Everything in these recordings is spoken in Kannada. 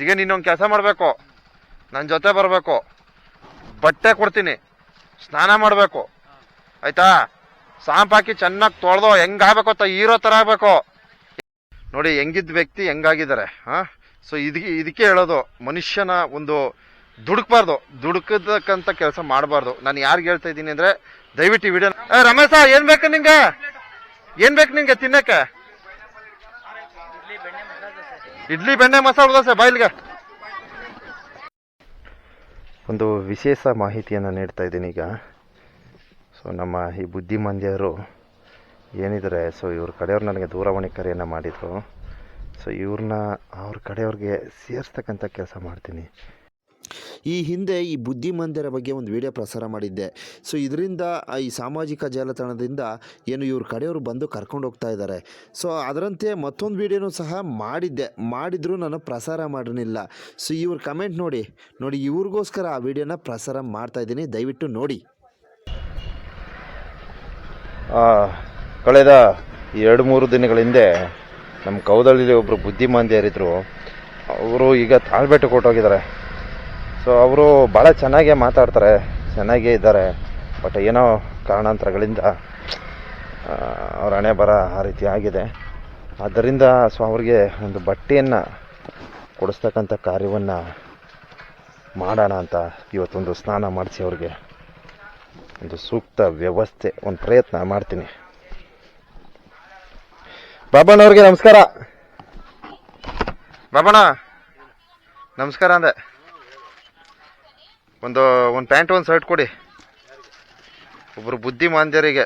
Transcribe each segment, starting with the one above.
ಈಗ ನೀನೊಂದು ಕೆಲಸ ಮಾಡಬೇಕು. ನನ್ನ ಜೊತೆ ಬರಬೇಕು. ಬಟ್ಟೆ ಕೊಡ್ತೀನಿ. ಸ್ನಾನ ಮಾಡಬೇಕು. ಆಯ್ತಾ? ಸಾಂಪಾಕಿ ಚೆನ್ನಾಗಿ ತೊಳೆದು ಹೆಂಗಾಗಬೇಕು ಅಂತ ಹೀರೋ ಥರ ಆಗಬೇಕು. ನೋಡಿ ಹೆಂಗಿದ್ದ ವ್ಯಕ್ತಿ ಹೆಂಗಾಗಿದ್ದಾರೆ, ಹಾಂ? ಸೊ ಇದಕ್ಕೆ ಇದಕ್ಕೆ ಹೇಳೋದು, ಮನುಷ್ಯನ ಒಂದು ದುಡುಕ್ಬಾರ್ದು. ದುಡುಕದಕ್ಕಂತ ಕೆಲಸ ಮಾಡಬಾರ್ದು. ನಾನು ಯಾರಿಗೆ ಹೇಳ್ತಾ ಇದ್ದೀನಿ ಅಂದರೆ, ದಯವಿಟ್ಟು ವಿಡಿಯೋ ರಮೇಶ, ಏನು ಬೇಕು ನಿಂಗೆ? ಏನು ಬೇಕು ನಿಂಗೆ ತಿನ್ನಕ್ಕೆ? ಇಡ್ಲಿ, ಬೆಣ್ಣೆ, ಮಸಾಲೆ ದೋಸೆ, ಬಾಯ್ಲಿಗೆ. ಒಂದು ವಿಶೇಷ ಮಾಹಿತಿಯನ್ನು ನೀಡ್ತಾ ಇದ್ದೀನಿ ಈಗ. ಸೊ ನಮ್ಮ ಈ ಬುದ್ಧಿಮಾಂದ್ಯರು ಏನಿದ್ದಾರೆ? ಸೊ ಇವ್ರ ಕಡೆಯವ್ರು ನನಗೆ ದೂರವಾಣಿ ಕರೆಯನ್ನು ಮಾಡಿದರು. ಸೊ ಇವ್ರನ್ನ ಅವ್ರ ಕಡೆಯವ್ರಿಗೆ ಸೇರಿಸ್ತಕ್ಕಂಥ ಕೆಲಸ ಮಾಡ್ತೀನಿ. ಈ ಹಿಂದೆ ಈ ಬುದ್ಧಿಮಂದಿರ ಬಗ್ಗೆ ಒಂದು ವಿಡಿಯೋ ಪ್ರಸಾರ ಮಾಡಿದ್ದೆ. ಸೊ ಇದರಿಂದ ಈ ಸಾಮಾಜಿಕ ಜಾಲತಾಣದಿಂದ ಏನು ಇವ್ರ ಕಡೆಯವರು ಬಂದು ಕರ್ಕೊಂಡು ಹೋಗ್ತಾ ಇದ್ದಾರೆ ಸೊ ಅದರಂತೆ ಮತ್ತೊಂದು ವಿಡಿಯೋನೂ ಸಹ ಮಾಡಿದ್ದೆ. ಮಾಡಿದರೂ ನಾನು ಪ್ರಸಾರ ಮಾಡಿರಲಿಲ್ಲ ಸೊ ಇವ್ರ ಕಮೆಂಟ್ ನೋಡಿ. ನೋಡಿ, ಇವ್ರಿಗೋಸ್ಕರ ಆ ವಿಡಿಯೋನ ಪ್ರಸಾರ ಮಾಡ್ತಾ ಇದ್ದೀನಿ. ದಯವಿಟ್ಟು ನೋಡಿ. ಕಳೆದ ಎರಡು ಮೂರು ದಿನಗಳ ಹಿಂದೆ ನಮ್ಮ ಕೌದಳ್ಳಿಲಿ ಒಬ್ಬರು ಬುದ್ಧಿಮಾಂದ್ಯರಿದ್ದರು ಅವರು ಈಗ ತಾಳ್ಬೆಟ್ಟು ಕೊಟ್ಟೋಗಿದ್ದಾರೆ. ಸೊ ಅವರು ಭಾಳ ಚೆನ್ನಾಗೇ ಮಾತಾಡ್ತಾರೆ, ಚೆನ್ನಾಗೇ ಇದ್ದಾರೆ. ಬಟ್ ಏನೋ ಕಾರಣಾಂತರಗಳಿಂದ ಅವ್ರ ಹಣೆ ಬರ ಆ ರೀತಿ ಆಗಿದೆ. ಆದ್ದರಿಂದ ಸೊ, ಅವ್ರಿಗೆ ಒಂದು ಬಟ್ಟೆಯನ್ನು ಕೊಡಿಸ್ತಕ್ಕಂಥ ಕಾರ್ಯವನ್ನು ಮಾಡೋಣ ಅಂತ ಇವತ್ತೊಂದು ಸ್ನಾನ ಮಾಡಿಸಿ ಅವ್ರಿಗೆ ಒಂದು ಸೂಕ್ತ ವ್ಯವಸ್ಥೆ, ಒಂದು ಪ್ರಯತ್ನ ಮಾಡ್ತೀನಿ. ಬಾಬಣ್ಣವ್ರಿಗೆ ನಮಸ್ಕಾರ. ಬಾಬಣ್ಣ, ನಮಸ್ಕಾರ ಅಂದೆ. ಒಂದು ಒಂದು ಪ್ಯಾಂಟ್, ಒಂದು ಶರ್ಟ್ ಕೊಡಿ. ಒಬ್ಬರು ಬುದ್ಧಿಮಾಂದ್ಯರಿಗೆ.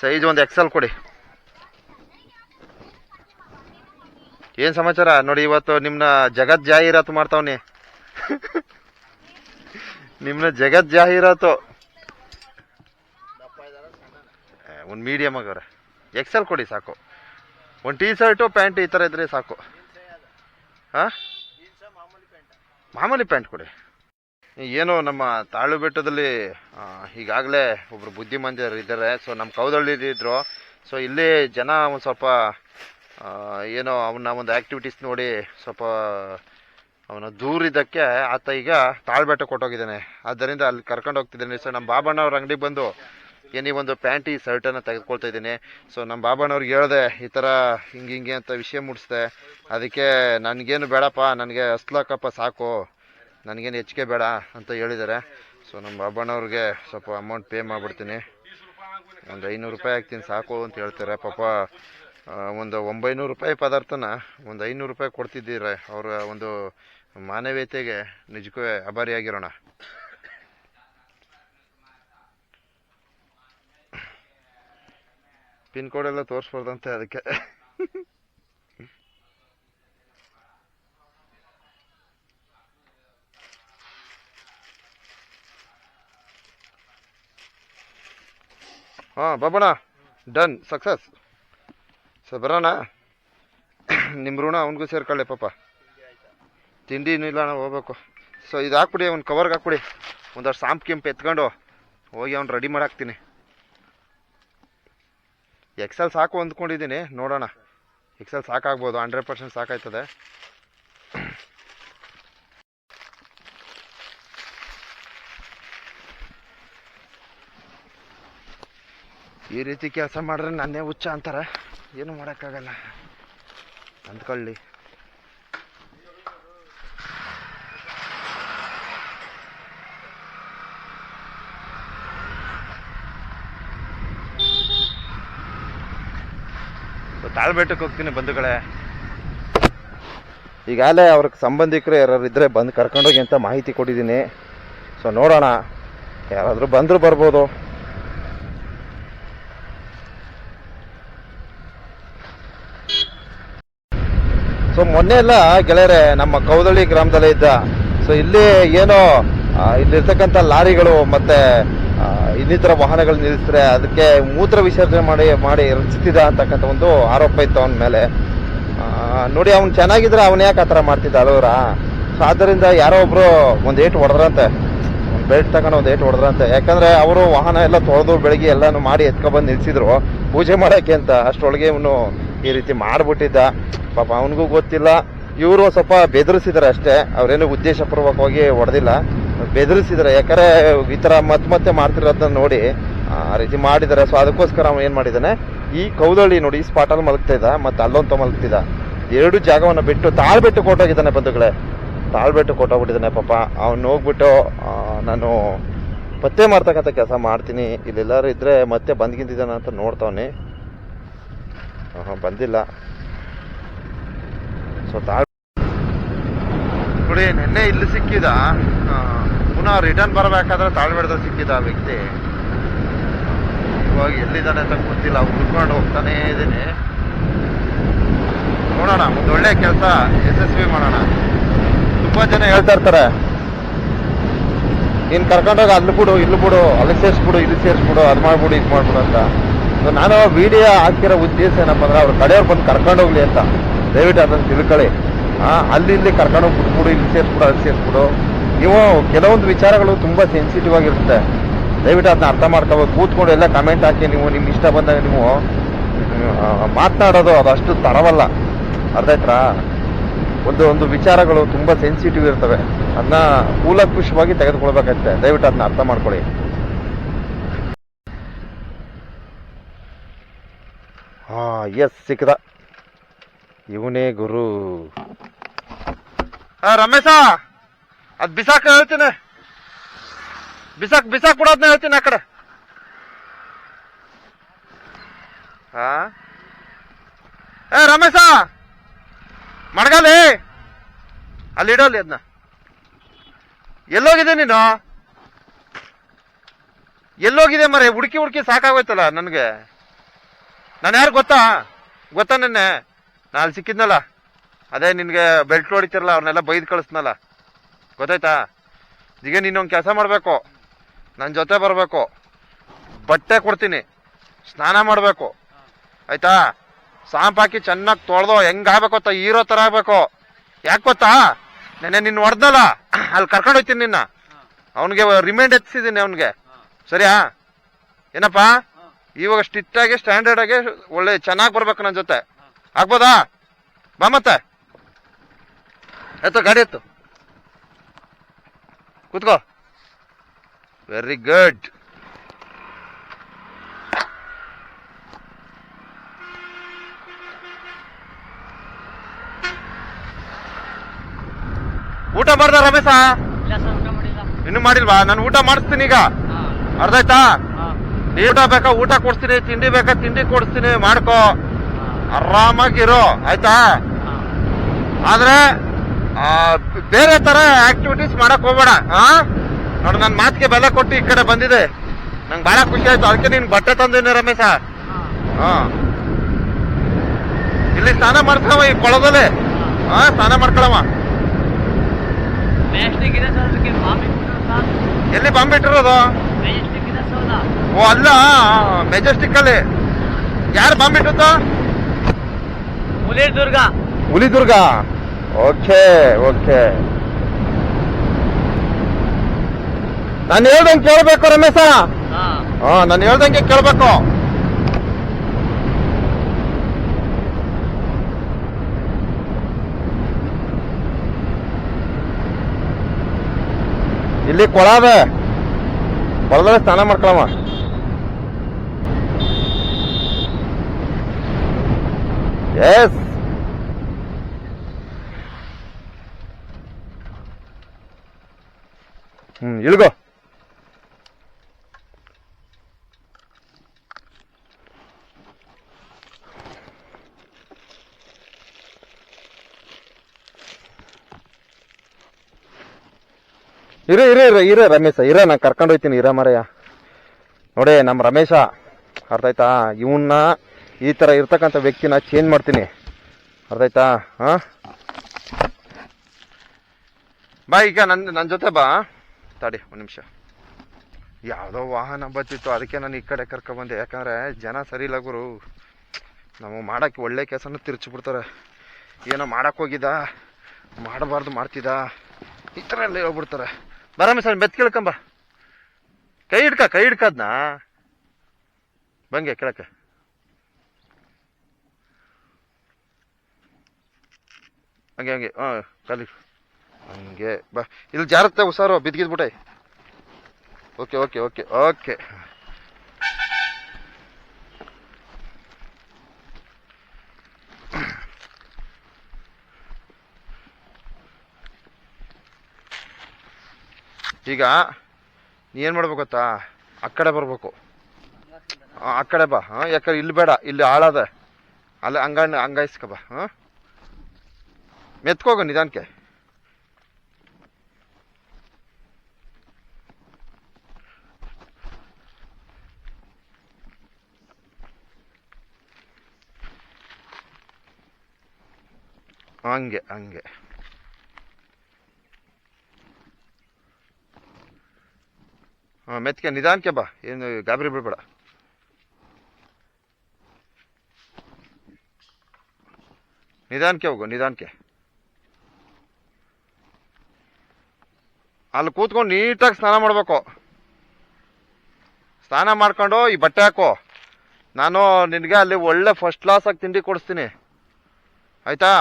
ಸೈಜ್ ಒಂದು ಎಕ್ಸೆಲ್ ಕೊಡಿ. ಏನು ಸಮಾಚಾರ? ನೋಡಿ, ಇವತ್ತು ನಿಮ್ಮನ್ನ ಜಗತ್ ಜಾಹೀರಾತು ಮಾಡ್ತಾವನಿ. ನಿಮ್ಮನ್ನ ಜಗತ್ ಜಾಹೀರಾತು. ಒಂದು ಮೀಡಿಯಮ್ ಆಗವ್ರೆ. ಎಕ್ಸೆಲ್ ಕೊಡಿ, ಸಾಕು. ಒಂದು ಟೀ ಶರ್ಟು ಪ್ಯಾಂಟ್ ಈ ಥರ ಇದ್ರೆ ಸಾಕು. ಹಾಂ? ಮಾಮೂಲಿ ಪ್ಯಾಂಟ್ ಕೊಡಿ. ಏನು, ನಮ್ಮ ತಾಳು ಬೆಟ್ಟದಲ್ಲಿ ಈಗಾಗಲೇ ಒಬ್ಬರು ಬುದ್ಧಿಮಾಂದ್ಯರು ಇದ್ದಾರೆ. ಸೊ ನಮ್ಮ ಕೌದಳ್ಳಿ ಇದ್ದರು ಸೊ ಇಲ್ಲಿ ಜನ ಒಂದು ಸ್ವಲ್ಪ ಏನೋ ಅವನ್ನ ಒಂದು ಆ್ಯಕ್ಟಿವಿಟೀಸ್ ನೋಡಿ ಸ್ವಲ್ಪ, ಅವನ ದೂರಿದ್ದಕ್ಕೆ ಆತ ಈಗ ತಾಳ್ಬೆಟ್ಟ ಕೊಟ್ಟೋಗಿದ್ದಾನೆ. ಆದ್ದರಿಂದ ಅಲ್ಲಿ ಕರ್ಕೊಂಡು ಹೋಗ್ತಿದ್ದಾನೆ. ಸೊ ನಮ್ಮ ಬಾಬಣ್ಣವ್ರ ಅಂಗಡಿಗೆ ಬಂದು ಏನಿ ಒಂದು ಪ್ಯಾಂಟಿ ಶರ್ಟನ್ನು ತೆಗೆದುಕೊಳ್ತಾ ಇದ್ದೀನಿ. ಸೊ ನಮ್ಮ ಬಾಬಣ್ಣವ್ರಿಗೆ ಹೇಳಿದೆ, ಈ ಥರ ಹಿಂಗೆ ಹಿಂಗೆ ಅಂತ ವಿಷಯ ಮುಡಿಸ್ದೆ. ಅದಕ್ಕೆ ನನಗೇನು ಬೇಡಪ್ಪ, ನನಗೆ ಹಸ್ಲಾಕಪ್ಪ ಸಾಕು. ನನಗೇನು ಹೆಚ್ಚಿಗೆ ಬೇಡ ಅಂತ ಹೇಳಿದ್ದಾರೆ. ಸೊ ನಮ್ಮ ಬಾಬಾನವ್ರಿಗೆ ಸ್ವಲ್ಪ ಅಮೌಂಟ್ ಪೇ ಮಾಡಿಬಿಡ್ತೀನಿ. ಒಂದು ಐನೂರು ರೂಪಾಯಿ ಹಾಕ್ತೀನಿ, ಸಾಕು ಅಂತ ಹೇಳ್ತಾರೆ. ಪಾಪ ಒಂದು ಒಂಬೈನೂರು ರೂಪಾಯಿ ಪದಾರ್ಥನ ಒಂದು ಐನೂರು ರೂಪಾಯಿ ಕೊಡ್ತಿದ್ದೀರ. ಅವರ ಒಂದು ಮಾನವೀಯತೆಗೆ ನಿಜಕ್ಕೂ ಆಭಾರಿಯಾಗಿರೋಣ ಪಿನ್ ಕೋಡ್ ಎಲ್ಲ ತೋರಿಸ್ಬಾರ್ದಂತೆ ಅದಕ್ಕೆ. ಹಾಂ ಬಾಬಣ್ಣ ಡನ್. ಸಕ್ಸಸ್. ಸರ್, ಬರೋಣ. ನಿಮ್ಮ ಋಣ ಅವನಿಗೂ ಸೇರ್ಕೊಳ್ಳಿ ಪಾಪ. ತಿಂಡಿ ಇನ್ನೂ ಇಲ್ಲ, ನಾವು ಹೋಗ್ಬೇಕು. ಸೊ ಇದು ಹಾಕ್ಬಿಡಿ, ಒಂದು ಕವರ್ಗೆ ಹಾಕ್ಬಿಡಿ. ಒಂದಷ್ಟು ಸಾಂಪ್ ಕೆಂಪು ಎತ್ಕೊಂಡು ಹೋಗಿ ಅವ್ನು ರೆಡಿ ಮಾಡಾಕ್ತೀನಿ. ಎಕ್ಸೆಲ್ ಸಾಕು ಅಂದ್ಕೊಂಡಿದ್ದೀನಿ, ನೋಡೋಣ. ಎಕ್ಸೆಲ್ ಸಾಕಾಗ್ಬೋದು ಹಂಡ್ರೆಡ್ ಪರ್ಸೆಂಟ್ ಸಾಕಾಯ್ತದೆ. ಈ ರೀತಿ ಕೆಲಸ ಮಾಡಿದ್ರೆ ನನ್ನೇ ಹುಚ್ಚ ಅಂತಾರೆ. ಏನು ಮಾಡೋಕ್ಕಾಗಲ್ಲ. ಅಂದ್ಕೊಳ್ಳಿ. ತಾಳ್ಬೆಟ್ಟಕ್ಕೆ ಹೋಗ್ತೀನಿ ಬಂಧುಗಳೇ. ಈಗಾಗಲೇ ಅವ್ರ ಸಂಬಂಧಿಕರು ಯಾರು ಇದ್ದರೆ ಬಂದು ಕರ್ಕೊಂಡೋಗಿ ಅಂತ ಮಾಹಿತಿ ಕೊಟ್ಟಿದ್ದೀನಿ. ಸೊ ನೋಡೋಣ. ಯಾರಾದರೂ ಬಂದರೂ ಬರ್ಬೋದು. ಸೊ ಮೊನ್ನೆ ಎಲ್ಲ ಗೆಳೆಯರೆ, ನಮ್ಮ ಕೌದಳ್ಳಿ ಗ್ರಾಮದಲ್ಲೇ ಇದ್ದ. ಸೊ ಇಲ್ಲಿ ಏನೋ ಇಲ್ಲಿರ್ತಕ್ಕಂಥ ಲಾರಿಗಳು ಮತ್ತೆ ಇನ್ನಿತರ ವಾಹನಗಳು ನಿಲ್ಲಿಸಿದ್ರೆ ಅದಕ್ಕೆ ಮೂತ್ರ ವಿಸರ್ಜನೆ ಮಾಡಿ ಮಾಡಿ ರಚಿಸಿದ ಅಂತಕ್ಕಂಥ ಒಂದು ಆರೋಪ ಇತ್ತು ಅವನ ಮೇಲೆ. ನೋಡಿ, ಅವ್ನು ಚೆನ್ನಾಗಿದ್ರೆ ಅವನ ಯಾಕೆ ಆ ಥರ ಮಾಡ್ತಿದ್ದ ಅಲವರ ಸೊ ಆದ್ದರಿಂದ ಯಾರೋ ಒಬ್ರು ಒಂದು ಏಟು ಹೊಡೆದ್ರಂತೆ. ಬೆಲ್ಟ್ ತಗೊಂಡು ಒಂದು ಏಟು ಹೊಡೆದ್ರಂತೆ. ಯಾಕಂದ್ರೆ ಅವರು ವಾಹನ ಎಲ್ಲ ತೊಳೆದು ಬೆಳಗ್ಗೆ ಎಲ್ಲಾನು ಮಾಡಿ ಎತ್ಕೊಬಂದು ನಿಲ್ಸಿದ್ರು. ಪೂಜೆ ಮಾಡೋಕ್ಕೆ ಅಂತ ಅಷ್ಟರೊಳಗೆ ಇವನು ಈ ರೀತಿ ಮಾಡ್ಬಿಟ್ಟಿದ್ದ. ಪಾಪ ಅವನಿಗೂ ಗೊತ್ತಿಲ್ಲ. ಇವರು ಸ್ವಲ್ಪ ಬೆದರಿಸಿದ್ದಾರೆ ಅಷ್ಟೇ. ಅವರೇನು ಉದ್ದೇಶಪೂರ್ವಕವಾಗಿ ಹೊಡೆದಿಲ್ಲ. ಬೆದರಿಸಿದ್ದಾರೆ. ಯಾಕಂದ್ರೆ ಈ ಥರ ಮತ್ತೆ ಮತ್ತೆ ಮಾಡ್ತಿರೋದನ್ನ ನೋಡಿ, ಆ ರೀತಿ ಮಾಡಿದ್ದಾರೆ. ಸೊ ಅದಕ್ಕೋಸ್ಕರ ಅವನು ಏನು ಮಾಡಿದ್ದಾನೆ, ಈ ಕೌದಳ್ಳಿ ನೋಡಿ, ಈ ಸ್ಪಾಟಲ್ಲಿ ಮಲಗ್ತಾ ಇದ್ದ, ಮತ್ತೆ ಅಲ್ಲೊಂತ ಮಲಗ್ತಿದ್ದ. ಎರಡು ಜಾಗವನ್ನು ಬಿಟ್ಟು ತಾಳ್ಬೆಟ್ಟು ಕೊಟ್ಟೋಗಿದ್ದಾನೆ ಬಂಧುಗಳೇ. ತಾಳ್ಬೆಟ್ಟು ಕೊಟ್ಟೋಗ್ಬಿಟ್ಟಿದ್ದಾನೆ ಪಾಪ. ಅವನು ಹೋಗ್ಬಿಟ್ಟು ನಾನು ಪತ್ತೆ ಮಾಡ್ತಕ್ಕಂಥ ಕೆಲಸ ಮಾಡ್ತೀನಿ. ಇಲ್ಲೆಲ್ಲರೂ ಇದ್ದರೆ ಮತ್ತೆ ಬಂದ್ಗಿಂತಿದ್ದಾನ ಅಂತ ನೋಡ್ತಾವನಿ. ಹಾಂ ಬಂದಿಲ್ಲ. ಸೊ ತಾಳ್ ನೋಡಿ, ನಿನ್ನೆ ಇಲ್ಲಿ ಸಿಕ್ಕಿದ ಆ, ರಿಟರ್ನ್ ಬರಬೇಕಾದ್ರೆ ತಾಳ್ಬೇಡ್ದಲ್ಲಿ ಸಿಕ್ಕಿದ ಆ ವ್ಯಕ್ತಿ. ಇವಾಗ ಎಲ್ಲಿದ್ದಾನೆ ಅಂತ ಗೊತ್ತಿಲ್ಲ. ಹುಡ್ಕೊಂಡು ಹೋಗ್ತಾನೇ ಇದ್ದೀನಿ. ನೋಡೋಣ ಒಂದು ಒಳ್ಳೆ ಕೆಲಸ ಯಶಸ್ವಿ ಮಾಡೋಣ. ತುಂಬಾ ಜನ ಹೇಳ್ತಾ ಇರ್ತಾರೆ. ನೀನು ಕರ್ಕೊಂಡೋಗಿ ಅಲ್ಲಿ ಬಿಡು ಇಲ್ಲಿ ಬಿಡು ಅಲ್ಲಿ ಸೇರಿಸ್ಬಿಡು ಇಲ್ಲಿ ಸೇರಿಸ್ಬಿಡು ಅದು ಮಾಡ್ಬಿಡು ಇದು ಮಾಡ್ಬಿಡು ಅಂತ. ನಾನು ವಿಡಿಯೋ ಹಾಕಿರೋ ಉದ್ದೇಶ ಏನಪ್ಪ ಅಂದ್ರೆ ಅವ್ರ ಕಡೆಯವ್ರು ಬಂದು ಕರ್ಕೊಂಡೋಗ್ಲಿ ಅಂತ. ದಯವಿಟ್ಟು ಅದನ್ನ ತಿಳ್ಕೊಳ್ಳಿ. ಅಲ್ಲಿ ಇಲ್ಲಿ ಕರ್ಕೊಂಡೋಗಿ ಬಿಟ್ಬಿಡು ಇಲ್ಲಿ ಸೇರಿಸ್ಬಿಡು ಅಲ್ಲಿ ಸೇರಿಸ್ಬಿಡು. ನೀವು ಕೆಲವೊಂದು ವಿಚಾರಗಳು ತುಂಬಾ ಸೆನ್ಸಿಟಿವ್ ಆಗಿರುತ್ತೆ. ದಯವಿಟ್ಟು ಅದನ್ನ ಅರ್ಥ ಮಾಡ್ಕೋಬೇಕು. ಕೂತ್ಕೊಂಡು ಎಲ್ಲ ಕಮೆಂಟ್ ಹಾಕಿ, ನೀವು ನಿಮ್ ಇಷ್ಟ ಬಂದಾಗ ನೀವು ಮಾತನಾಡೋದು ಅದು ಅಷ್ಟು ತರವಲ್ಲ ಅರ್ಥ ಒಂದು ಒಂದು ವಿಚಾರಗಳು ತುಂಬಾ ಸೆನ್ಸಿಟಿವ್ ಇರ್ತವೆ. ಅದನ್ನ ಕೂಲಂಕುಷವಾಗಿ ತೆಗೆದುಕೊಳ್ಬೇಕಾಗುತ್ತೆ. ದಯವಿಟ್ಟು ಅದನ್ನ ಅರ್ಥ ಮಾಡ್ಕೊಳ್ಳಿ. ಹಾ ಎಸ್ ಸಿಕ್ಕದ. ಇವನೇ ಗುರು. ರಮೇಶ! ಅದ್ ಬಿಸಾಕ ಹೇಳ್ತೀನಿ. ಬಿಸಾಕ್ ಬಿಸಾಕ್ ಬಿಡೋದ್ನ ಹೇಳ್ತೀನಿ ಆ ಕಡೆ. ಹಾ ಏ, ರಮೇಶ! ಮಡಗಾಲಿ? ಅಲ್ಲಿ ಇಡೋಲಿ ಅದನ್ನ ಎಲ್ಲೋಗಿದೆ ನೀನು? ಎಲ್ಲೋಗಿದೆ ಮರೆ ಹುಡುಕಿ ಹುಡುಕಿ ಸಾಕಾಗೋಯ್ತಲ್ಲ ನನಗೆ. ನಾನು ಯಾರು ಗೊತ್ತಾ? ಗೊತ್ತಾ ನಿನ್ನೆ? ನಾನು ಸಿಕ್ಕಿದ್ನಲ್ಲ. ಅದೇ ನಿನಗೆ ಬೆಲ್ಟ್ ಹೊಡಿತಿರಲ್ಲ ಅವ್ರನ್ನೆಲ್ಲ ಬೈದು ಕಳಿಸ್ನಲ್ಲ. ಗೊತ್ತಾಯ್ತಾ? ಈಗ ನೀನೊಂದು ಕೆಲಸ ಮಾಡಬೇಕು. ನನ್ನ ಜೊತೆ ಬರಬೇಕು. ಬಟ್ಟೆ ಕೊಡ್ತೀನಿ. ಸ್ನಾನ ಮಾಡಬೇಕು. ಆಯ್ತಾ? ಸಾಂಪ್ ಹಾಕಿ ಚೆನ್ನಾಗಿ ತೊಳೆದು ಹೆಂಗ್ ಆಗ್ಬೇಕು ಹೀರೋ ತರ ಆಗ್ಬೇಕು. ಯಾಕೆ ಗೊತ್ತಾ? ನೆನೆ ನಿನ್ನ ಹೊಡೆದಲ್ಲ. ಅಲ್ಲಿ ಕರ್ಕೊಂಡು ಹೋಗ್ತೀನಿ ನಿನ್ನ. ಅವನಿಗೆ ರಿಮೈಂಡ್ ಎತ್ತಿಸಿದ್ದೀನಿ ಅವನಿಗೆ. ಸರಿಯಾ? ಏನಪ್ಪ? ಇವಾಗ ಸ್ಟ್ರಿಕ್ಟ್ ಆಗಿ ಸ್ಟ್ಯಾಂಡರ್ಡ್ ಆಗಿ ಒಳ್ಳೆ ಚೆನ್ನಾಗಿ ಬರ್ಬೇಕು ನನ್ನ ಜೊತೆ. ಆಗ್ಬೋದಾ? ಬಾ ಮತ್ತೆ. ಎತ್ತು, ಗಾಡಿ ಎತ್ತು. ಕೂತ್ಕೋ. ವೆರಿ ಗುಡ್ ಊಟ ಮಾಡ್ದ ರಮೇಶ? ಇನ್ನು ಮಾಡಿಲ್ವಾ? ನಾನು ಊಟ ಮಾಡಿಸ್ತೀನಿ ಈಗ. ಅರ್ಧ ಆಯ್ತಾ ಊಟ ಬೇಕಾ? ಊಟ ಕೊಡ್ತೀನಿ ತಿಂಡಿ ಬೇಕಾ? ತಿಂಡಿ ಕೊಡಿಸ್ತೀನಿ ಮಾಡ್ಕೋ. ಆರಾಮಾಗಿರೋ ಆಯ್ತಾ? ಆದ್ರೆ ಬೇರೆ ತರ ಆಕ್ಟಿವಿಟೀಸ್ ಮಾಡಕ್ ಹೋಗ್ಬೇಡ ಹಾ ನೋಡು ನನ್ನ ಮಾತಿಗೆ ಬೆಲೆ ಕೊಟ್ಟು ಈ ಕಡೆ ಬಂದಿದೆ. ನಂಗೆ ಬಹಳ ಖುಷಿ ಆಯ್ತು. ಅದಕ್ಕೆ ನೀನ್ ಬಟ್ಟೆ ತಂದಿನಿ ರಮೇಶ. ಹಾ. ಇಲ್ಲಿ ಸ್ನಾನ ಮಾಡ್ಕೊಳವ ಈ ಕೊಳದಲ್ಲಿ. ಹಾ ಸ್ನಾನ ಮಾಡ್ಕೊಳವ ಎಲ್ಲಿ ಬಾಂಬ್ ಇಟ್ಟಿರೋದು? ಮೆಜೆಸ್ಟಿಕ್ ಇದೆ ಸರ್ ಓ ಅಲ್ಲ ಮೆಜೆಸ್ಟಿಕ್ ಅಲ್ಲಿ. ಯಾರು ಬಾಂಬ್ ದುರ್ಗ. ಹುಲಿ ದುರ್ಗ. Okay okay. ನಾನು ಹೇಳ್ದಂಗೆ ಕೇಳ್ಬೇಕು ರಮೇಶ. ಹಾ. ನಾನು ಹೇಳ್ದಂಗೆ ಕೇಳ್ಬೇಕು. ಇಲ್ಲಿ ಕೊಳ ಅದ. ಕೊಳದಲ್ಲಿ ಸ್ನಾನ ಮಾಡ್ಕೊಳವ. ಎಸ್ ಹ್ಮ್, ಇಳ್ಗೋ. ಇರ ಇರ ಇರ ಇರ, ರಮೇಶ, ಇರ, ನಾನು ಕರ್ಕೊಂಡು ಹೋಯ್ತೀನಿ, ಇರ ಮರೆಯ. ನೋಡಿ ನಮ್ಮ ರಮೇಶ, ಅರ್ಥ ಆಯ್ತಾ? ಇವನ್ನ ಈ ತರ ಇರ್ತಕ್ಕಂಥ ವ್ಯಕ್ತಿನ ಚೇಂಜ್ ಮಾಡ್ತೀನಿ. ಅರ್ಥ ಆಯ್ತಾ? ಹಾ? ಬಾ, ಈಗ ನನ್ನ ನನ್ನ ಜೊತೆ ಬಾ. ತಡಿ, ಒಂದು ನಿಮಿಷ. ಯಾವುದೋ ವಾಹನ ಬತ್ತಿತ್ತು ಅದಕ್ಕೆ ನಾನು ಈ ಕಡೆ ಕರ್ಕೊಬಂದೆ ಯಾಕಂದ್ರೆ ಜನ ಸರಿ ಇಲ್ಲ ಗುರು. ನಾವು ಮಾಡಕ್ಕೆ ಒಳ್ಳೆ ಕೆಲಸನೂ ತಿರ್ಚಿಬಿಡ್ತಾರೆ. ಏನೋ ಮಾಡಕ್ ಹೋಗಿದ್ದ, ಮಾಡಬಾರ್ದು ಮಾಡ್ತಿದ್ದ, ಈ ಥರ ಎಲ್ಲ ಹೇಳ್ಬಿಡ್ತಾರೆ. ಬರಮ್ಮ ಸರ್ ಮೆತ್ ಕೇಳ್ಕೊಂಬ. ಕೈ ಹಿಡ್ಕ, ಕೈ ಹಿಡ್ಕದ್ನ? ಬಂಗೆ ಕೇಳಕ ಹಂಗೆ ಹಂಗೆ, ಹಾಂ ಕಾಲಿ ಹಂಗೆ. ಬಾ. ಇಲ್ಲಿ ಜಾರತ್ತೆ, ಹುಷಾರು. ಬಿದ್ಗಿದ್ಬಿಟ್ಟೆ ಓಕೆ ಓಕೆ ಓಕೆ ಓಕೆ. ಈಗ ನೀ ಏನು ಮಾಡ್ಬೇಕು ಗೊತ್ತಾ? ಆ ಕಡೆ ಬರಬೇಕು. ಆ ಕಡೆ ಬಾ, ಹಾಂ? ಯಾಕಂದ್ರೆ ಇಲ್ಲಿ ಬೇಡ, ಇಲ್ಲಿ ಆಳದ ಅಲ್ಲ ಹಂಗ ಹಂಗಾಯಿಸ್ಕ ಬಾ, ಹಾಂ? ಮೆತ್ಕೋಗ ನಿಧಾನಕ್ಕೆ. ಹಂಗೆ ಹಂಗೆ. ಹಾಂ ಮೆತ್ಕೆ ನಿಧಾನಕ್ಕೆ ಬಾ. ಏನು ಗಾಬರಿ ಬಿಡ್ಬೇಡ. ನಿಧಾನಕ್ಕೆ ಹೋಗು ನಿಧಾನಕ್ಕೆ ಅಲ್ಲಿ ಕೂತ್ಕೊಂಡು ನೀಟಾಗಿ ಸ್ನಾನ ಮಾಡಬೇಕು. ಸ್ನಾನ ಮಾಡ್ಕೊಂಡು ಈ ಬಟ್ಟೆ ಹಾಕೋ. ನಾನು ನಿನಗೆ ಅಲ್ಲಿ ಒಳ್ಳೆ ಫಸ್ಟ್ ಕ್ಲಾಸಾಗಿ ತಿಂಡಿ ಕೊಡಿಸ್ತೀನಿ. ಆಯ್ತಾ?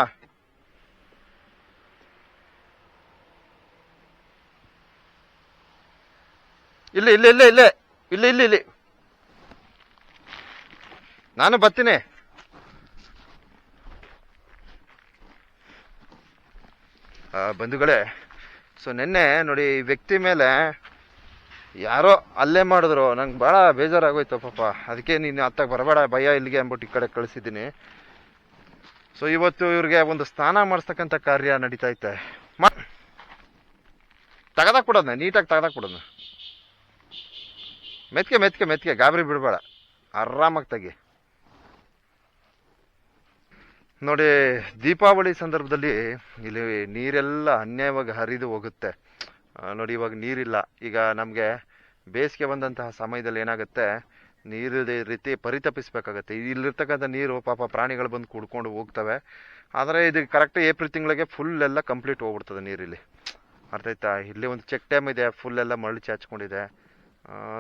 ಇಲ್ಲಿ ಇಲ್ಲಿ, ಇಲ್ಲ, ಇಲ್ಲೇ. ಇಲ್ಲಿ ಇಲ್ಲಿ ಇಲ್ಲಿ. ನಾನು ಬರ್ತೀನಿ. ಬಂಧುಗಳೇ, ಸೊ ನಿನ್ನೆ ನೋಡಿ ಈ ವ್ಯಕ್ತಿ ಮೇಲೆ ಯಾರೋ ಅಲ್ಲೇ ಮಾಡಿದ್ರು. ನಂಗೆ ಭಾಳ ಬೇಜಾರಾಗೋಯ್ತು ಪಾಪ. ಅದಕ್ಕೆ ನೀನು ಅತ್ತಾಗ ಬರಬೇಡ, ಭಯ ಇಲ್ಲಿಗೆ ಅಂದ್ಬಿಟ್ಟು ಈ ಕಡೆ ಕಳಿಸಿದ್ದೀನಿ. ಸೊ ಇವತ್ತು ಇವ್ರಿಗೆ ಒಂದು ಸ್ನಾನ ಮಾಡಿಸ್ತಕ್ಕಂಥ ಕಾರ್ಯ ನಡೀತಾ ಮಾ ತಗದಾಕ್ ನೀಟಾಗಿ ತಗದಾಕ್ ಬಿಡೋದ್ನ ಮೆತ್ಕೆ ಮೆತ್ಕೆ ಮೆತ್ಕೆ ಗಾಬರಿ ಬಿಡಬೇಡ. ಆರಾಮಾಗಿ ತೆಗಿ. ನೋಡಿ, ದೀಪಾವಳಿ ಸಂದರ್ಭದಲ್ಲಿ ಇಲ್ಲಿ ನೀರೆಲ್ಲ ಅನ್ಯಾಯವಾಗಿ ಹರಿದು ಹೋಗುತ್ತೆ. ನೋಡಿ, ಇವಾಗ ನೀರಿಲ್ಲ. ಈಗ ನಮಗೆ ಬೇಸಿಗೆ ಬಂದಂತಹ ಸಮಯದಲ್ಲಿ ಏನಾಗುತ್ತೆ? ನೀರು ರೀತಿ ಪರಿತಪಿಸಬೇಕಾಗತ್ತೆ. ಇಲ್ಲಿರ್ತಕ್ಕಂಥ ನೀರು ಪಾಪ ಪ್ರಾಣಿಗಳು ಬಂದು ಕುಡ್ಕೊಂಡು ಹೋಗ್ತವೆ. ಆದರೆ ಇದು ಕರೆಕ್ಟ್ ಏಪ್ರಿಲ್ ತಿಂಗಳಿಗೆ ಫುಲ್ ಎಲ್ಲ ಕಂಪ್ಲೀಟ್ ಹೋಗ್ಬಿಡ್ತದೆ ನೀರಿಲ್ಲಿ. ಅರ್ಥ ಆಯ್ತಾ? ಇಲ್ಲಿ ಒಂದು ಚೆಕ್ ಡ್ಯಾಮ್ ಇದೆ ಫುಲ್ ಎಲ್ಲ ಮರಳು ಚಾಚ್ಕೊಂಡಿದೆ.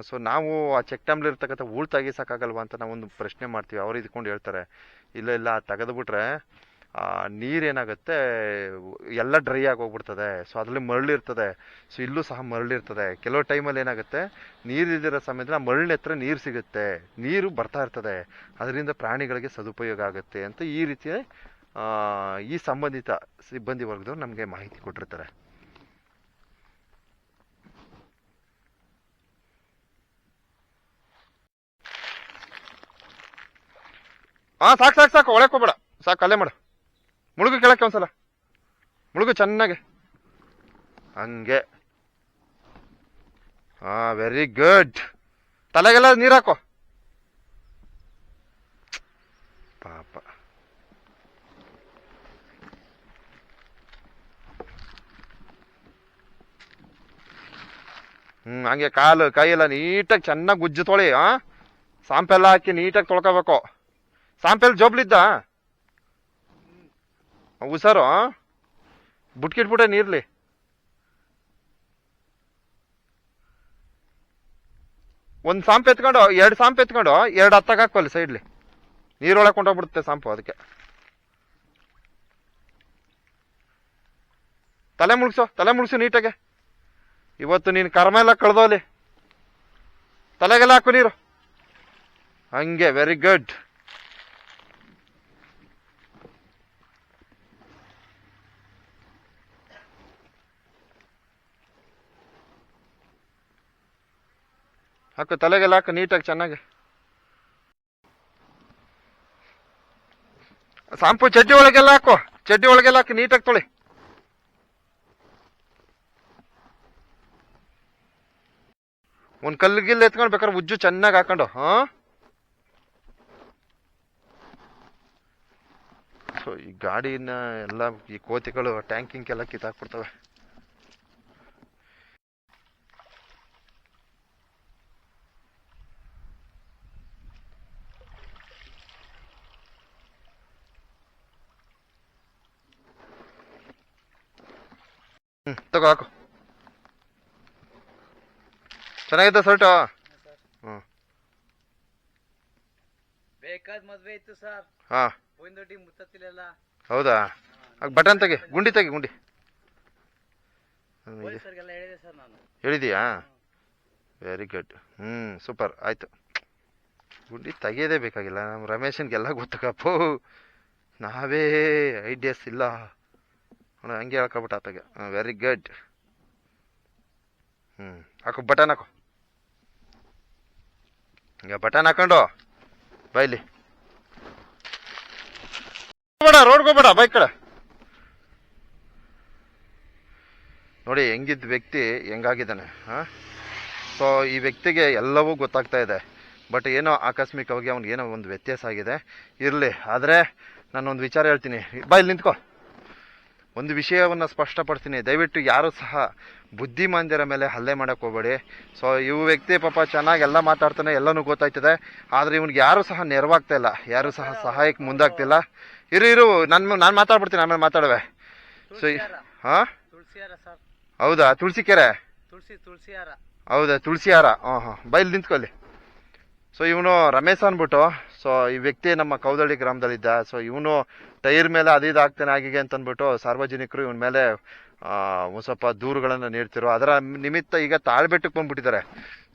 ಸೊ ನಾವು ಆ ಚೆಕ್ ಡ್ಯಾಮ್ಲಿ ಇರ್ತಕ್ಕಂಥ ಹೂಳು ತೆಗಿಸೋಕ್ಕಾಗಲ್ವಾ ಅಂತ ನಾವೊಂದು ಪ್ರಶ್ನೆ ಮಾಡ್ತೀವಿ. ಅವ್ರು ಇದ್ಕೊಂಡು ಹೇಳ್ತಾರೆ. ಇಲ್ಲ ಇಲ್ಲ ತೆಗೆದುಬಿಟ್ರೆ ನೀರೇನಾಗುತ್ತೆ? ಎಲ್ಲ ಡ್ರೈ ಆಗಿ ಹೋಗ್ಬಿಡ್ತದೆ ಸೊ ಅದರಲ್ಲಿ ಮರಳಿರ್ತದೆ ಸೊ ಇಲ್ಲೂ ಸಹ ಮರಳಿರ್ತದೆ ಕೆಲವು ಟೈಮಲ್ಲಿ ಏನಾಗುತ್ತೆ? ನೀರು ಇದ್ದಿರೋ ಸಮಯದಲ್ಲಿ ಆ ಮರಳಿನ ಹತ್ರ ನೀರು ಸಿಗುತ್ತೆ. ನೀರು ಬರ್ತಾ ಇರ್ತದೆ. ಅದರಿಂದ ಪ್ರಾಣಿಗಳಿಗೆ ಸದುಪಯೋಗ ಆಗುತ್ತೆ ಅಂತ ಈ ರೀತಿಯ ಈ ಸಂಬಂಧಿತ ಸಿಬ್ಬಂದಿ ವರ್ಗದವ್ರು ನಮಗೆ ಮಾಹಿತಿ ಕೊಟ್ಟಿರ್ತಾರೆ. ಹಾ ಸಾಕು ಸಾಕು ಸಾಕು ಒಳಕ್ಕೆ ಹೋಗ್ಬೇಡ. ಸಾಕು, ಅಲ್ಲೇ ಮಾಡು. ಮುಳುಗು ಕೇಳಕ್ಕೆ ಒಂದ್ಸಲ. ಮುಳುಗು ಚೆನ್ನಾಗಿ. ಹಂಗೆ. ಹಾ ವೆರಿ ಗುಡ್ ತಲೆಗೆಲ್ಲ ನೀರು ಹಾಕೋ. ಪಾಪ. ಹ್ಮ್, ಹಂಗೆ ಕಾಲು, ಕೈಯೆಲ್ಲ ನೀಟಾಗಿ ಚೆನ್ನಾಗಿ ಗುಜ್ಜು ತೊಳಿ ಹಾ ಸಾಂಪೆಲ್ಲ ಹಾಕಿ ನೀಟಾಗಿ ತೊಳ್ಕೊಬೇಕು. ಸಾಂಪೆಲ್ ಜೋಬ್ಲಿದ್ದ ಹುಷಾರು ಬುಟ್ಕಿಟ್ಬಿಟ್ಟೆ ನೀರ್ಲಿ. ಒಂದು ಸಾಂಪ್ ಎತ್ಕೊಂಡು, ಎರಡು ಸಾಂಪ್ ಎತ್ಕೊಂಡು, ಎರಡು ಹತ್ತಾಗ ಹಾಕಲ್ಲಿ ಸೈಡ್ಲಿ. ನೀರೊಳಗೆ ಕೊಂಡೋಗ್ಬಿಡುತ್ತೆ ಸಾಂಪು ಅದಕ್ಕೆ. ತಲೆ ಮುಳುಗ್ಸೋ ತಲೆ ಮುಳುಗ್ಸು ನೀಟಾಗೆ. ಇವತ್ತು ನೀನು ಕರ್ಮ ಎಲ್ಲ ಕಳ್ದೋಲಿ. ತಲೆಗೆಲ್ಲ ಹಾಕು ನೀರು. ಹಂಗೆ ವೆರಿ ಗುಡ್ ಹಾಕು, ತಲೆಗೆಲ್ಲ ಹಾಕು, ನೀಟಾಗಿ, ಚೆನ್ನಾಗಿ. ಸಾಂಪು ಚಡ್ಡಿ ಒಳಗೆಲ್ಲ ಹಾಕು, ಚಡ್ಡಿ ಒಳಗೆಲ್ಲ ಹಾಕಿ, ನೀಟಾಗಿ ತೊಳಿ. ಒಂದು ಕಲ್ಲು ಗಿಲ್ ಎತ್ಕೊಂಡು ಬೇಕಾದ್ರೆ ಉಜ್ಜು ಚೆನ್ನಾಗಿ ಹಾಕೊಂಡು, ಹಾ? ಸೊ, ಈ ಗಾಡಿನ ಎಲ್ಲ, ಈ ಕೋತಿಗಳು, ಟ್ಯಾಂಕಿಂಗ್ ಎಲ್ಲ ಕಿತ್ತಾಕ್ಬಿಡ್ತವೆ. ತಗೋ ಹಾಕು ಚೆನ್ನಾಗಿದೆ ಸರ್ಟು? ಹ್ಮ್. ಬೇಕಾದ ಮದ್ವೆ ಇತ್ತು ಸರ್. ಹಾಂ. ಹೋಯ್ದೊಡ್ಡಿ ಮುತ್ತತ್ತಿಲ್ಲ ಹೌದಾ? ಬಟನ್ ತೆಗಿ ಗುಂಡಿ ತೆಗಿ ಗುಂಡಿ. ಪೊಲೀಸರಿಗೆಲ್ಲ ಹೇಳಿದೆ ಸರ್ ನಾನು. ಹೇಳಿದೀಯಾ? ವೆರಿ ಗುಡ್ ಹ್ಞೂ ಸೂಪರ್ ಆಯಿತು. ಗುಂಡಿ ತೆಗಿಯೋದೇ ಬೇಕಾಗಿಲ್ಲ. ನಮ್ಮ ರಮೇಶನ್ಗೆಲ್ಲ ಗೊತ್ತಕ್ಕಪ್ಪು ನಾವೇ ಐಡಿಯಾಸ್ ಇಲ್ಲ. ನೋಡು ಹಂಗೆ ಹೇಳ್ಕೊಬಿಟ್ಟ ಆತಾಗ. ವೆರಿ ಗುಡ್ ಹ್ಞೂ ಹಾಕು, ಬಟನ್ ಹಾಕು. ಈಗ ಬಟನ್ ಹಾಕೊಂಡು ಬೈಲಿ. ಬೇಡ ರೋಡ್ಗೆ ಹೋಗ್ಬೇಡ ಬೈಕ್ ಕಡೆ. ನೋಡಿ ಹೆಂಗಿದ್ದ ವ್ಯಕ್ತಿ ಹೆಂಗಾಗಿದ್ದಾನೆ, ಹಾಂ? ಸೊ ಈ ವ್ಯಕ್ತಿಗೆ ಎಲ್ಲವೂ ಗೊತ್ತಾಗ್ತಾ ಇದೆ. ಬಟ್ ಏನೋ ಆಕಸ್ಮಿಕವಾಗಿ ಅವ್ನಿಗೆ ಏನೋ ಒಂದು ವ್ಯತ್ಯಾಸ ಆಗಿದೆ. ಇರಲಿ, ಆದರೆ ನಾನೊಂದು ವಿಚಾರ ಹೇಳ್ತೀನಿ. ಬಾ, ಇಲ್ಲಿ ನಿಂತ್ಕೋ. ಒಂದು ವಿಷಯವನ್ನು ಸ್ಪಷ್ಟಪಡ್ತೀನಿ ದಯವಿಟ್ಟು ಯಾರೂ ಸಹ ಬುದ್ಧಿಮಾಂದ್ಯರ ಮೇಲೆ ಹಲ್ಲೆ ಮಾಡೋಕ್ಕೆ ಹೋಗಬೇಡಿ. ಸೊ ಇವು ವ್ಯಕ್ತಿ ಪಾಪ ಚೆನ್ನಾಗಿ ಎಲ್ಲ ಮಾತಾಡ್ತಾನೆ ಎಲ್ಲನೂ ಗೊತ್ತಾಯ್ತದೆ. ಆದರೆ ಇವ್ನಿಗೆ ಯಾರೂ ಸಹ ನೆರವಾಗ್ತಾ ಇಲ್ಲ. ಯಾರೂ ಸಹ ಸಹಾಯಕ್ಕೆ ಮುಂದಾಗ್ತಿಲ್ಲ. ಇರು ಇರು ನನ್ನ ನಾನು ಮಾತಾಡ್ಬಿಡ್ತೀನಿ ಆಮೇಲೆ ಮಾತಾಡುವೆ. ಸೊ ಹಾಂ? ಹೌದಾ? ತುಳಸಿ ಕೆರೆ ಹೌದಾ? ತುಳಸಿ ಹಾರ ಹಾಂ ಹಾಂ. ಬೈಲ್ ನಿಂತ್ಕೊಳ್ಳಿ. ಸೊ ಇವನು ರಮೇಶ್ ಅಂದ್ಬಿಟ್ಟು ಸೊ ಈ ವ್ಯಕ್ತಿ ನಮ್ಮ ಕೌದಳ್ಳಿ ಗ್ರಾಮದಲ್ಲಿದ್ದ. ಸೊ ಇವನು ಟೈರ್ ಮೇಲೆ ಅದು ಇದಾಗ್ತಾನೆ ಆಗಿಗೆ ಆಗಿದೆ ಅಂತ ಅಂದ್ಬಿಟ್ಟು ಸಾರ್ವಜನಿಕರು ಇವನ ಮೇಲೆ ಒಂದು ಸ್ವಲ್ಪ ದೂರುಗಳನ್ನು ನೀಡ್ತಿರೋ ಅದರ ನಿಮಿತ್ತ ಈಗ ತಾಳ್ಬೆಟ್ಟಕ್ಕೆ ಬಂದ್ಬಿಟ್ಟಿದ್ದಾರೆ.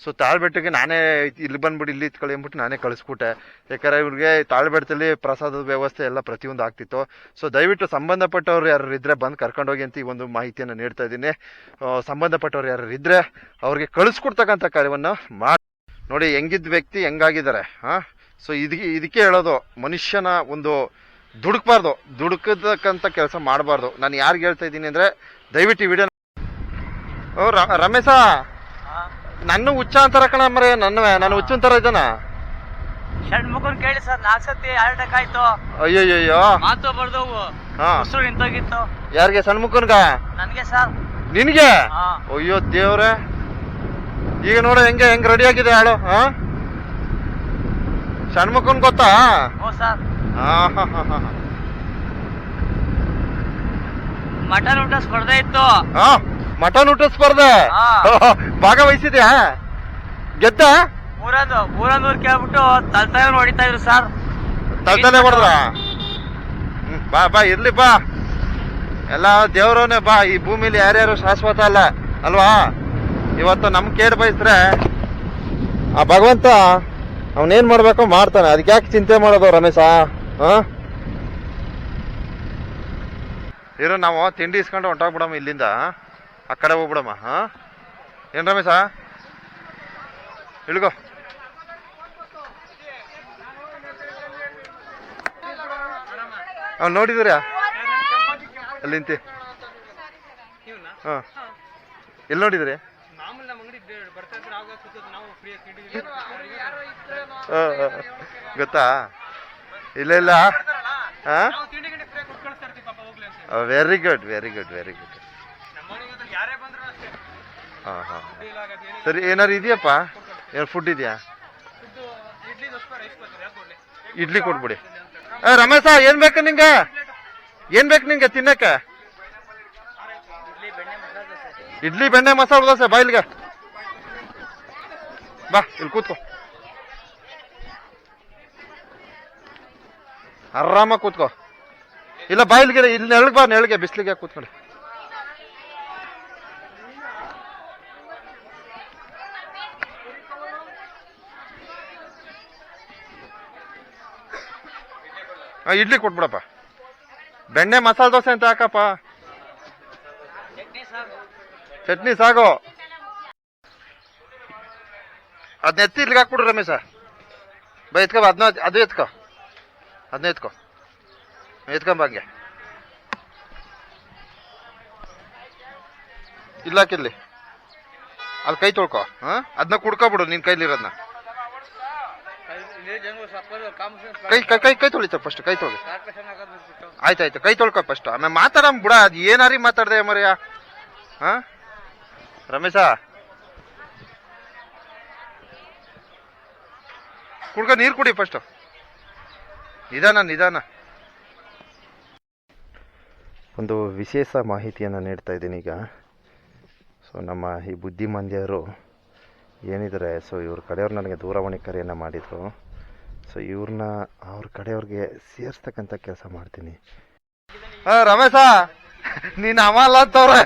ಸೊ ತಾಳ್ಬೆಟ್ಟಕ್ಕೆ ನಾನೇ ಇಲ್ಲಿ ಬಂದ್ಬಿಟ್ಟು ಇಲ್ಲಿ ಇತ್ಕೊಳ್ಳಿ ಅಂದ್ಬಿಟ್ಟು ನಾನೇ ಕಳಿಸ್ಬಿಟ್ಟೆ. ಯಾಕಂದರೆ ಇವ್ರಿಗೆ ತಾಳ್ಬೆಟ್ಟದಲ್ಲಿ ಪ್ರಸಾದದ ವ್ಯವಸ್ಥೆ ಎಲ್ಲ ಪ್ರತಿಯೊಂದು ಆಗ್ತಿತ್ತು. ಸೊ ದಯವಿಟ್ಟು ಸಂಬಂಧಪಟ್ಟವ್ರು ಯಾರು ಇದ್ದರೆ ಬಂದು ಕರ್ಕೊಂಡೋಗಿ ಅಂತ ಈ ಒಂದು ಮಾಹಿತಿಯನ್ನು ನೀಡ್ತಾ ಇದ್ದೀನಿ. ಸಂಬಂಧಪಟ್ಟವ್ರು ಯಾರು ಇದ್ದರೆ ಅವ್ರಿಗೆ ಕಳಿಸ್ಕೊಡ್ತಕ್ಕಂಥ ಕಾರ್ಯವನ್ನು ಮಾಡಿ. ನೋಡಿ ಹೆಂಗಿದ್ದ ವ್ಯಕ್ತಿ ಹೆಂಗಾಗಿದ್ದಾರೆ, ಹಾಂ? ಸೊ ಇದಕ್ಕೆ ಇದಕ್ಕೆ ಹೇಳೋದು ಮನುಷ್ಯನ ಒಂದು ದುಡುಕ್ಬಾರ್ದು. ದುಡುಕತಕ್ಕಂಥ ಕೆಲಸ ಮಾಡಬಾರ್ದು. ನಾನು ಯಾರಿಗೆ ಹೇಳ್ತಾ ಇದ್ದೀನಿ ಅಂದರೆ ದಯವಿಟ್ಟು ಈ ವಿಡಿಯೋ ಓ ರಮೇಶ! ನನ್ನ ಹುಚ್ಚ ಅಂತಾರ ಕಣ ಮರೆ ನನ್ನ ನನ್ನ ಹುಚ್ಚ ಅಂತಾರ ಇದ್ದಾನ? ಷಣ್ಮುಖನ್ ಕೇಳಿ ಸರ್ ನಾಲ್ಕು ಸತಿ ಹಾರ್ಟ್ ಅಟ್ಯಾಕ್ ಆಯ್ತು. ಅಯ್ಯೋ ಮಾತು ಬರ್ದವು ಹಾ. ಉಸಿರು ನಿಂತೋಗಿತ್ತು ಯಾರಿಗೆ ಷಣ್ಮುಖನ್ಗ? ನನಗೆ ಸರ್. ನಿನಗೆ? ಅಯ್ಯೋ ದೇವ್ರೆ. ಈಗ ನೋಡು ಹೆಂಗೆ ಹೆಂಗ್ ರೆಡಿ ಆಗಿದೆ ಆಳು ಹಾ? ಷಣ್ಮುಖನ್ ಗೊತ್ತಾ? ಓ ಸರ್. ಮಟನ್ ಊಟ ಸ್ಪರ್ಧೆ ಇತ್ತು. ಹಾ ಮಟನ್ ಊಟ ಸ್ಪರ್ಧೆ? ಹಾ. ಭಾಗವಹಿಸಿದ್ಯಾ? ಗೆದ್ದ? ಊರದು ಊರನ್ನೂರ್ ಕೇಳ್ಬಿಟ್ಟು ತಲ್ತಲೆ ಹೊಡಿತಾ ಇದ್ರು ಸರ್. ತಲ್ತಲೆ ಹೊಡೆದ್ರ? ಬಾ ಬಾ ಇರ್ಲಿ ಬಾ. ಎಲ್ಲ ದೇವ್ರವನೇ ಬಾ ಈ ಭೂಮಿಲಿ ಯಾರ್ಯಾರು ಶಾಶ್ವತ ಅಲ್ಲ ಅಲ್ವಾ? ಇವತ್ತು ನಮ್ ಕೇಡ್ ಬಯಸ್ರೆ ಆ ಭಗವಂತ ಅವನೇನ್ ಮಾಡ್ಬೇಕೋ ಮಾಡ್ತಾನೆ. ಅದಕ್ಕೆ ಯಾಕೆ ಚಿಂತೆ ಮಾಡೋದು ರಮೇಶ? ಹಾ? ಇರು ನಾವು ತಿಂಡಿ ಇಸ್ಕೊಂಡು ಹೊಂಟೋಗ್ಬಿಡಮ್ಮ ಇಲ್ಲಿಂದ. ಆ ಕಡೆ ಹೋಗ್ಬಿಡಮ್ಮ ಹಾ? ಏನು ರಮೇಶ? ಇಳ್ಗೋ ಅವ್ನು ನೋಡಿದ್ರ? ಅಲ್ಲಿ ನಿಂತಿ. ಹಾಂ. ಎಲ್ಲಿ ನೋಡಿದ್ರಿ? ಹಾ, ಹಾ. ಗೊತ್ತಾ? ಇಲ್ಲ ಇಲ್ಲ. ಹಾಂ very good very good very good ಹಾಂ ಹಾಂ. ಸರಿ ಏನಾರು ಇದೆಯಪ್ಪ? ಏನು ಫುಡ್ ಇದೆಯಾ? ಇಡ್ಲಿ ಕೊಟ್ಬಿಡಿ. ರಮೇಶ ಏನ್ ಬೇಕು ನಿಂಗೆ? ಏನ್ ಬೇಕು ನಿಂಗೆ ತಿನ್ನಕ ಇಡ್ಲಿ ಬೆಣ್ಣೆ ಮಸಾಲೆ ದೋಸೆ. ಬಾ ಇಲ್ಲಿಗೆ ಬಾ ಇಲ್ಲಿ ಕೂತ್ಕೋ. ಆರಾಮಾಗಿ ಕೂತ್ಕೋ. ಇಲ್ಲ ಬಾ ಇಲ್ಲಿಗೆ ಇಲ್ಲಿ ನೆಳಗ್ ಬಾ ನೆಳಗೆ ಬಿಸ್ಲಿಗೆ ಕೂತ್ಕೊಂಡು ಇಡ್ಲಿ ಕೊಟ್ಬಿಡಪ್ಪ. ಬೆಣ್ಣೆ ಮಸಾಲೆ ದೋಸೆ ಅಂತ ಹಾಕಪ್ಪ. ಚಟ್ನಿ ಸಾಗು. ಅದನ್ನ ಎತ್ತಿ ಇಲ್ಲಿಗೆ ಹಾಕ್ಬಿಡ್ರಿ ರಮೇಶ. ಬೈ, ಎತ್ಕೋ ಅದನ್ನ ಅದು ಎತ್ಕೊ. ಅದನ್ನ ಎತ್ಕೊ. ಎತ್ಕೊಂಬ ಹಂಗೆ ಇಲ್ಲ ಕಿಲ್ಲಿ. ಅಲ್ಲಿ ಕೈ ತೊಳ್ಕೊ. ಹಾ? ಅದನ್ನ ಕುಡ್ಕೊಬಿಡು ನಿನ್ ಕೈಲಿರೋದನ್ನ ಕೈ ಕೈ ಕೈ ಕೈ ತೊಳಿತ ಫಸ್ಟ್ ಕೈ ತೊಳಿ. ಆಯ್ತಾಯ್ತು, ಕೈ ತೊಳ್ಕೊ ಫಸ್ಟ್ ಆಮೇಲೆ ಮಾತಾಡಮ್ ಬಿಡ, ಅದು ಏನಾರಿ ಮಾತಾಡ್ದೆ ಮರಿಯ? ಹಾ? ರಮೇಶ? ಕುಡ್ಕ, ನೀರು ಕುಡಿ ಫಸ್ಟ್ ನಿಧಾನ ನಿಧಾನ. ಒಂದು ವಿಶೇಷ ಮಾಹಿತಿಯನ್ನು ನೀಡ್ತಾ ಇದ್ದೀನಿ ಈಗ. ಸೊ ನಮ್ಮ ಈ ಬುದ್ಧಿಮಂದಿಯರು ಏನಿದ್ದಾರೆ? ಸೊ ಇವ್ರ ಕಡೆಯವ್ರು ನನಗೆ ದೂರವಾಣಿ ಕರೆಯನ್ನು ಮಾಡಿದರು. ಸೊ ಇವ್ರನ್ನ ಅವ್ರ ಕಡೆಯವ್ರಿಗೆ ಸೇರಿಸ್ತಕ್ಕಂಥ ಕೆಲಸ ಮಾಡ್ತೀನಿ. ರಮೇಶ ನೀನು ಅಲ್ಲ ಅಂತವ್ರೆ.